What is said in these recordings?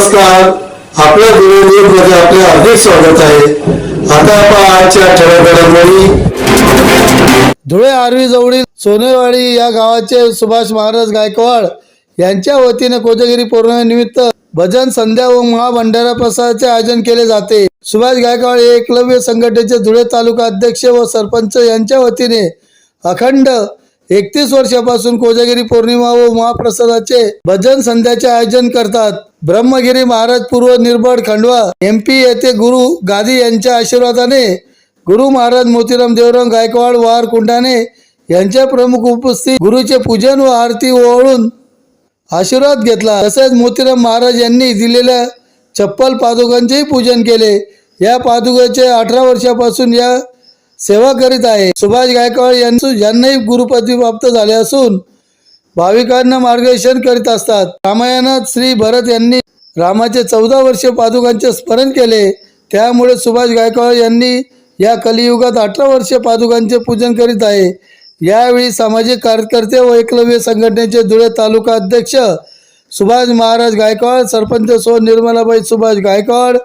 नमस्कार. आपल्या न्यूजमध्ये आपले हार्दिक स्वागत आहे. आता आपण आजच्या ठळक धुळे आरवी जवळील सोनेवाडी या गावाचे सुभाष महाराज गायकवाड यांच्या वतीने कोजगिरी पौर्णिमेनिमित्त भजन संध्या व महाभंडारा प्रसादाचे आयोजन केले जाते. सुभाष गायकवाड हे एकलव्य संघटनेचे धुळे तालुका अध्यक्ष व सरपंच यांच्या वतीने अखंड एकतीस वर्षापासून कोजागिरी पौर्णिमा व महाप्रसादाचे भजन संध्याचे आयोजन करतात. ब्रह्मगिरी महाराज पूर्व निर्बळ खंडवा एम पी येथे गुरु गादी यांच्या आशीर्वादाने गुरु महाराज मोतीराम देवराम गायकवाड वार कुंडाने यांच्या प्रमुख उपस्थित गुरुचे पूजन व आरती ओवाळून आशीर्वाद घेतला. तसेच मोतीराम महाराज यांनी दिलेल्या चप्पल पादुकांचेही पूजन केले. या पादुकाचे अठरा वर्षापासून या सेवा करीत आहे. सुभाष गायकवाड यांचं यांनाही गुरुपदी प्राप्त झाले असून भाविकांना मार्गदर्शन करीत असतात. रामायणात श्री भरत यांनी रामाचे चौदा वर्ष पादुकांचे स्मरण केले. त्यामुळे सुभाष गायकवाड यांनी या कलियुगात अठरा वर्ष पादुकांचे पूजन करीत आहे. यावेळी सामाजिक कार्यकर्ते व एकलव्य संघटनेचे धुळे तालुका अध्यक्ष सुभाष महाराज गायकवाड सरपंच सो निर्मलाबाई सुभाष गायकवाड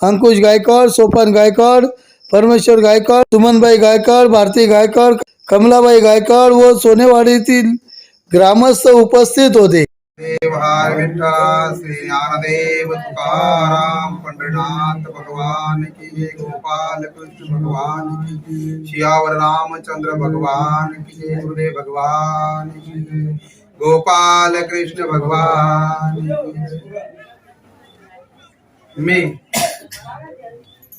अंकुश गायकवाड सोपान गायकवाड परमेश्वर गायकवाड सुमनबाई गायकवाड भारती गायकवाड कमलाबाई गायकवाड व सोनेवाडीतील ग्रामस्थ उपस्थित होते. देवहार विठ्ठला श्री ज्ञानदेव तुकाराम पंढरीनाथ भगवान की गोपाल कृष्ण भगवान की शियावर रामचंद्र भगवान की गुरुदेव भगवान की गोपाल कृष्ण भगवान मी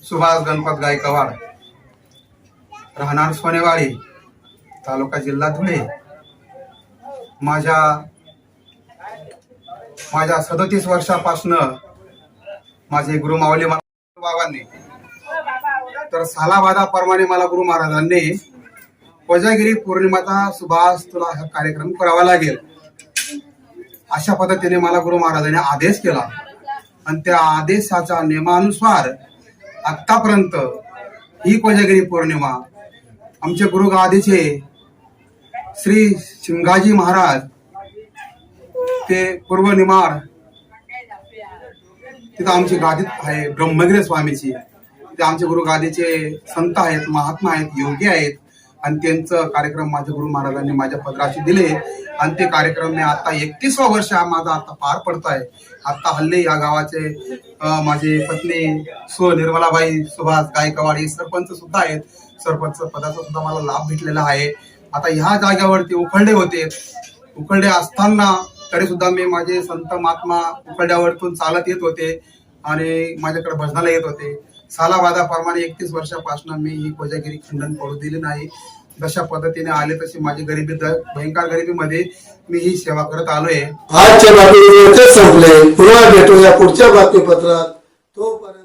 सुभाष गणपत गायकवाड राहणार सोनेवाडी तालुका जिल्हा धुळे. माझ्या माझ्या सदतीस वर्षापासनं माझे गुरु माऊली बाबांनी तर सालाबादाप्रमाणे मला गुरु महाराजांनी कोजागिरी पौर्णिमाचा सुभाष तुला हा कार्यक्रम करावा लागेल. अशा पद्धतीने मला गुरु महाराजांनी आदेश केला. आणि त्या आदेशाच्या नियमानुसार आतापर्यंत ही कोजागिरी पौर्णिमा आमचे गुरु गादीचे श्री शिमगाजी महाराज ते पूर्व निमार तिथं आमची गादी आहे. ब्रह्मगिरी स्वामीची. ते आमचे गुरु गादीचे संत आहेत महात्मा आहेत योगी आहेत. आणि त्यांचं कार्यक्रम माझ्या गुरु महाराजांनी माझ्या पदराशी दिले. आणि ते कार्यक्रम मी आता एकतीसवा वर्ष हा माझा आता पार पडत आहे आता हल्ले या गावाचे माझे पत्नी सो निर्मलाबाई सुभाष गायकवाड हे सरपंच सुद्धा आहेत. सरपंच पदाचा सुद्धा मला लाभ भेटलेला आहे. आता ह्या जागेवरती उखळडे होते. उखळडे असताना तरी सुद्धा मी माझे संत महात्मा उखळड्यावरतून चालत येत होते आणि माझ्याकडे भजनाला येत होते. सालावादाप्रमाणे एकतीस वर्षापासून मी ही कोजागिरी खंडन पडू दिली नाही. जशा पद्धतीने आले तशी माझी गरिबी भयंकर गरिबीमध्ये मी ही सेवा करत आलोय. आजच्या बातमीचे संपले. पुन्हा भेटूया पुढच्या बातमीपत्रात. तोपर्यंत